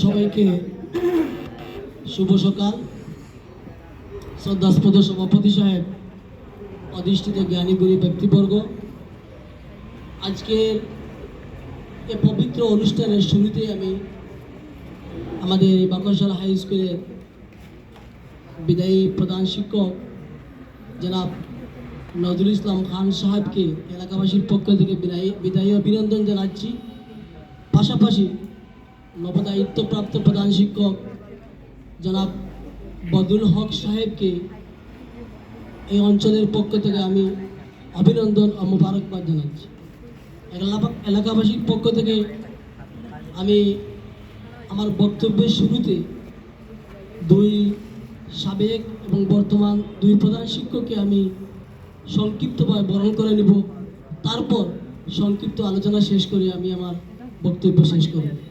সবাইকে শুভ সকাল। শ্রদ্ধাস্পদ সভাপতি সাহেব, অধিষ্ঠিত জ্ঞানীগুণী ব্যক্তিবর্গ, আজকের এ পবিত্র অনুষ্ঠানের শুরুতে আমি আমাদের বাকরশালা হাই স্কুলের বিদায়ী প্রধান শিক্ষক জনাব নজরুল ইসলাম খান সাহেবকে এলাকাবাসীর পক্ষ থেকে বিদায়ী বিদায়ী অভিনন্দন জানাচ্ছি। পাশাপাশি নবদায়িত্বপ্রাপ্ত প্রধান শিক্ষক জনাব বদুল হক সাহেবকে এই অঞ্চলের পক্ষ থেকে আমি অভিনন্দন ও মোবারকবাদ জানাচ্ছি। এলাকা- এলাকাবাসীর পক্ষ থেকে আমি আমার বক্তব্যের শুরুতে দুই সাবেক এবং বর্তমান দুই প্রধান শিক্ষককে আমি সংক্ষিপ্তভাবে বরণ করে নেব। তারপর সংক্ষিপ্ত আলোচনা শেষ করে আমি আমার বক্তব্য শেষ করব এটা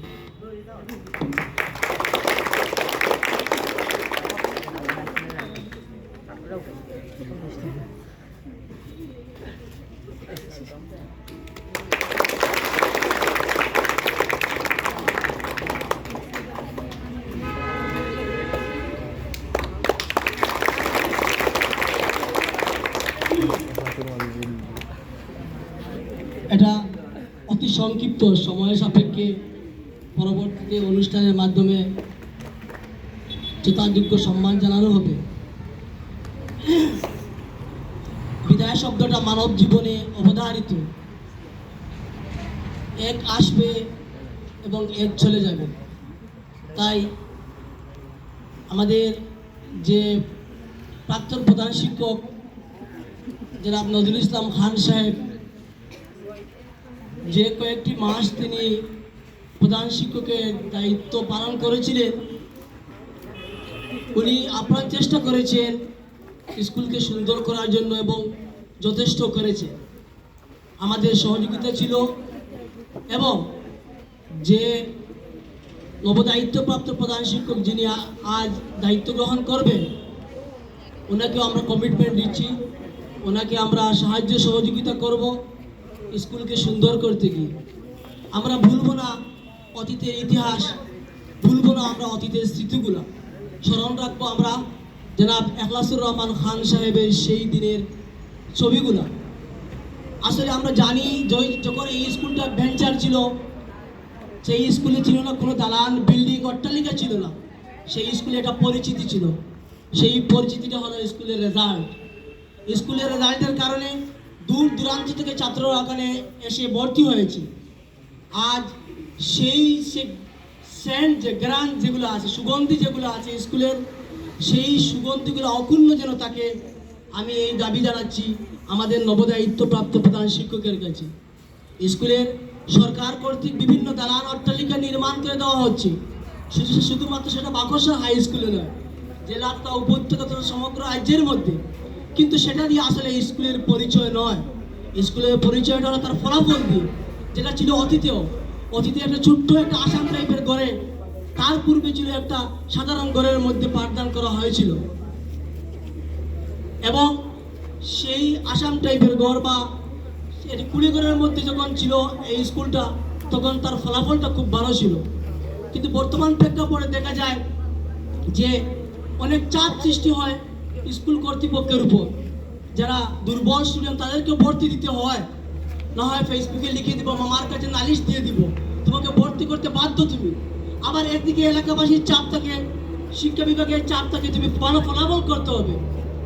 সংক্ষিপ্ত সময় সাপেক্ষে পরবর্তীতে অনুষ্ঠানের মাধ্যমে যথাযোগ্য সম্মান জানানো হবে। বিদায় শব্দটা মানব জীবনে অবধারিত। এক আসবে এবং এক চলে যাবে। তাই আমাদের যে প্রাক্তন প্রধান শিক্ষক জনাব নজরুল ইসলাম খান সাহেব যে কয়েকটি মাস তিনি প্রধান শিক্ষকের দায়িত্ব পালন করেছিলেন, উনি আপ্রাণ চেষ্টা করেছেন স্কুলকে সুন্দর করার জন্য এবং যথেষ্ট করেছে আমাদের সহযোগিতা ছিল এবং যে নবদায়িত্বপ্রাপ্ত প্রধান শিক্ষক যিনি আজ দায়িত্ব গ্রহণ করবেন, ওনাকেও আমরা কমিটমেন্ট দিচ্ছি, ওনাকে আমরা সাহায্য সহযোগিতা করব। স্কুলকে সুন্দর করতে গিয়ে। আমরা ভুলব না অতীতের ইতিহাস, ভুলবো না আমরা অতীতের স্মৃতিগুলো। স্মরণ রাখব আমরা জনাব এখলাসুর রহমান খান সাহেবের সেই দিনের ছবিগুলো। আসলে আমরা জানি যখন এই স্কুলটা ভেঞ্চার ছিল, সেই স্কুলে ছিল না, কোনো দালান, বিল্ডিং, অট্টালিকা ছিল না। সেই স্কুলে একটা পরিচিতি ছিল। সেই পরিচিতিটা হলো স্কুলের রেজাল্ট স্কুলের রেজাল্টের কারণে দূর দূরান্ত থেকে ছাত্ররা ওখানে এসে ভর্তি হয়েছে। আজ সেই সেন্ট যে গ্রান যেগুলো আছে, সুগন্ধি যেগুলো আছে স্কুলের, সেই সুগন্ধিগুলো অক্ষুণ্ণ যেন তাকে আমি এই দাবি জানাচ্ছি আমাদের নবদায়িত্বপ্রাপ্ত প্রধান শিক্ষকের কাছে। স্কুলের সরকার কর্তৃক বিভিন্ন দালান অট্টালিকা নির্মাণ করে দেওয়া হচ্ছে। শুধু শুধুমাত্র সেটা বাকসা হাই স্কুলে নয়, জেলার তথা উপত্যকা সমগ্র রাজ্যের মধ্যে। কিন্তু সেটা দিয়ে আসলে স্কুলের পরিচয় নয়। স্কুলের পরিচয়টা হলো তার ফলাফল দিয়ে যেটা ছিল অতীতেও। অতীতে একটা ছোট্ট একটা আসাম টাইপের ঘরে, তার পূর্বে ছিল একটা সাধারণ ঘরের মধ্যে পাঠদান করা হয়েছিল। এবং সেই আসাম টাইপের ঘর বা কুড়িঘরের মধ্যে যখন ছিল এই স্কুলটা, তখন তার ফলাফলটা খুব ভালো ছিল। কিন্তু বর্তমান প্রেক্ষাপটে দেখা যায় যে অনেক চাপ সৃষ্টি হয়। স্কুল কর্তৃপক্ষের উপর। যারা দুর্বল স্টুডেন্ট তাদেরকে ভর্তি দিতে হয়। না হয় ফেসবুকে লিখে দিব মামার কাছে নালিশ দিয়ে দিব। তোমাকে ভর্তি করতে বাধ্য তুমি। আবার একদিকে এলাকাবাসীর চাপ থাকে, শিক্ষা বিভাগের চাপ থাকে, তুমি ভালো ফলাফল করতে হবে।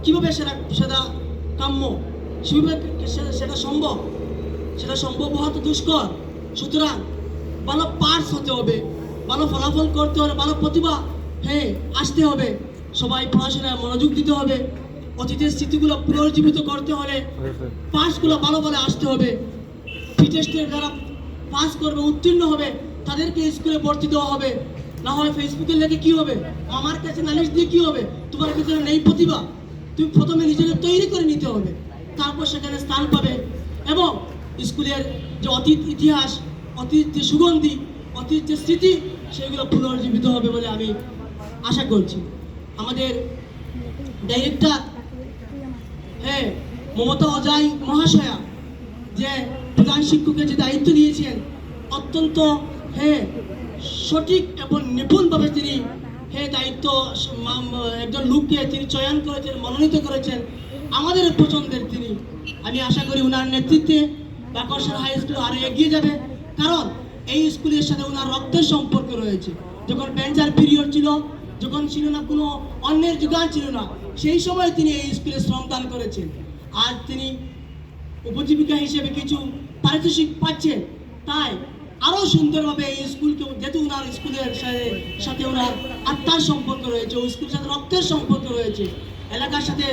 কীভাবে সেটা সেটা কাম্য? সেভাবে সেটা সম্ভব? সেটা সম্ভব হওয়া তো দুষ্কর। সুতরাং ভালো পার্স হতে হবে। ভালো ফলাফল করতে হবে ভালো প্রতিভা হ্যাঁ আসতে হবে। সবাই পড়াশোনায় মনোযোগ দিতে হবে। অতীতের স্মৃতিগুলো পুনর্জীবিত করতে হলে পাসগুলো ভালো ভালো আসতে হবে। ফি টেস্টের যারা পাস করবে, উত্তীর্ণ হবে, তাদেরকে স্কুলে ভর্তি দেওয়া হবে। না হয় ফেসবুকে লেগে কি হবে? আমার কাছে নালিশ দিয়ে কি হবে? তোমার ভিতরে নেই প্রতিভা। তুমি প্রথমে নিজেকে তৈরি করে নিতে হবে। তারপর সেখানে স্থান পাবে। এবং স্কুলের যে অতীত ইতিহাস, অতীত যে সুগন্ধি, অতীত যে স্মৃতি, সেগুলো পুনর্জীবিত হবে বলে আমি আশা করছি। আমাদের ডাইরেক্টর হ্যাঁ মমতা অজয় মহাশয়া, যে প্রধান শিক্ষকের যে দায়িত্ব নিয়েছেন অত্যন্ত হ্যাঁ সঠিক এবং নিপুণভাবে তিনি হে দায়িত্ব মা- ম- একজন লোককে তিনি চয়ন করেছেন, মনোনীত করেছেন, আমাদের পছন্দের তিনি। আমি আশা করি ওনার নেতৃত্বে বাকরসার হাই স্কুল আরও এগিয়ে যাবে, কারণ এই স্কুলের সাথে ওনার রক্তের সম্পর্ক রয়েছে। যখন বেঞ্চার পিরিয়ড ছিল যখন ছিল না, কোনো অন্যের যোগান ছিল না, সেই সময় তিনি এই স্কুলে শ্রমদান করেছেন। আজ তিনি উপজীবিকা হিসেবে কিছু পারিতোষিক পাচ্ছেন। তাই আরও সুন্দরভাবে এই স্কুলকে, যেহেতু ওনার স্কুলের সাথে ওনার আত্মার সম্পর্ক রয়েছে ওই স্কুলের সাথে রক্তের সম্পর্ক রয়েছে, এলাকার সাথে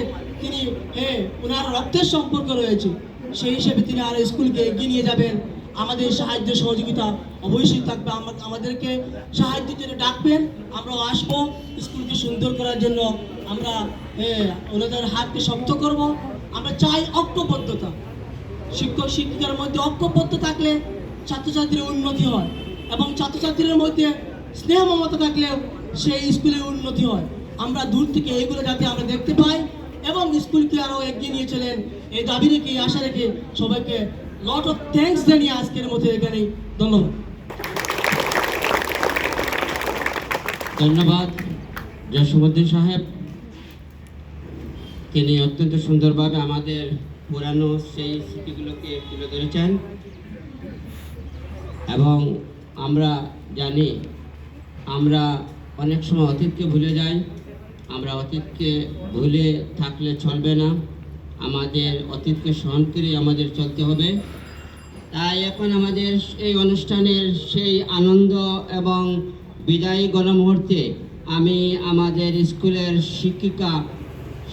তিনি হ্যাঁ ওনার রক্তের সম্পর্ক রয়েছে, সেই হিসেবে তিনি আর স্কুলকে এগিয়ে নিয়ে যাবেন। আমাদের সাহায্য সহযোগিতা অবশ্যই থাকবে। আমাদেরকে সাহায্যের জন্য ডাকবেন। আমরাও আসব। স্কুলকে সুন্দর করার জন্য আমরা ওনাদের হাতকে শক্ত করব। আমরা চাই ঐক্যবদ্ধতা। শিক্ষক, শিক্ষিকার মধ্যে ঐক্যবদ্ধ থাকলে ছাত্রছাত্রীর উন্নতি হয় এবং ছাত্রছাত্রীর মধ্যে স্নেহ মমতা থাকলেও সেই স্কুলের উন্নতি হয়। আমরা দূর থেকে এইগুলো যাতে আমরা দেখতে পাই এবং স্কুলকে আরও এগিয়ে নিয়ে চলেন। এই দাবি রেখে, আশা রেখে সবাইকে লট অফ থ্যাঙ্কস জানিয়ে আজকের মতো এখানেই। ধন্যবাদ। ধন্যবাদ জসীমউদ্দিন সাহেব। তিনি অত্যন্ত সুন্দরভাবে আমাদের পুরানো সেই স্মৃতিগুলোকে তুলে ধরেছেন। এবং আমরা জানি, আমরা অনেক সময় অতীতকে ভুলে যাই। আমরা অতীতকে ভুলে থাকলে চলবে না। আমাদের অতীতকে স্মরণ করে আমাদের চলতে হবে। তাই এখন আমাদের এই অনুষ্ঠানের সেই আনন্দ এবং বিদায়ী গণমুহূর্তে আমি আমাদের স্কুলের শিক্ষিকা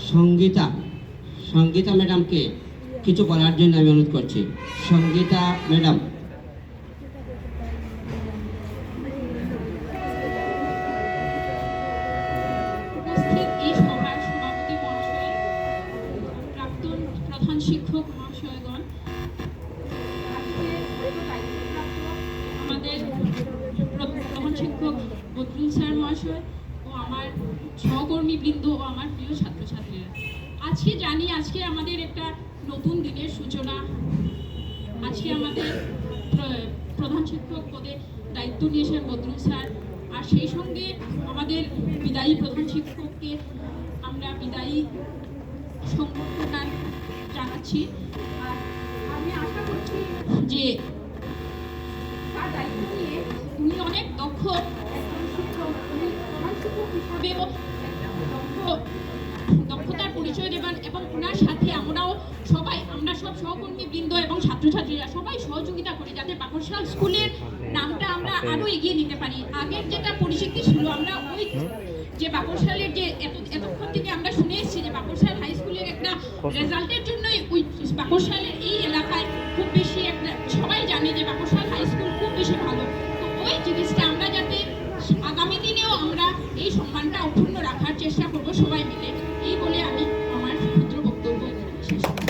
সঙ্গীতা সঙ্গীতা ম্যাডামকে কিছু বলার জন্য আমি অনুরোধ করছি। সঙ্গীতা ম্যাডাম উপস্থিত এই সভার সভাপতি মহাশয় প্রাক্তন প্রধান শিক্ষক মহাশয়গণ আজকে দায়িত্বপ্রাপ্ত আমাদের প্র- প্রধান শিক্ষক বদরুল স্যার ও আমার সহকর্মী বৃন্দ ও আমার প্রিয় ছাত্রছাত্রীরা। আজকে জানি আজকে আমাদের একটা নতুন দিনের সূচনা। আজকে আমাদের প্রধান শিক্ষক পদে দায়িত্ব নিয়েছেন বদরুল স্যার। আর সেই সঙ্গে আমাদের বিদায়ী প্রধান শিক্ষককে আমরা বিদায়ী সংবর্ধনা জানাচ্ছি। আর আমি আশা করছি যে তার দায়িত্ব নিয়ে উনি অনেক দক্ষ দক্ষতার পরিচয় দেবেন এবং ওনার সাথে আমরাও সবাই, আমরা সব সহকর্মী বৃন্দ এবং ছাত্রছাত্রীরা সবাই সহযোগিতা করি যাতে বাকরশাল স্কুলের নামটা আমরা আরও এগিয়ে নিতে পারি। আগের যেটা পরিচিতি ছিল, আমরা ওই যে বাকরশালের যে এত, এতক্ষণ থেকে আমরা শুনে এসেছি যে বাকরশাল হাই স্কুলের একটা রেজাল্টের জন্যই ওই বাকরশালের এই এলাকায় খুব বেশি একটা, সবাই জানে যে বাকরশাল হাই স্কুল খুব বেশি ভালো। তো ওই জিনিসটা আমরা যাতে আমরা এই সম্মানটা অক্ষুণ্ণ রাখার চেষ্টা করব সবাই মিলে। এই বলে আমি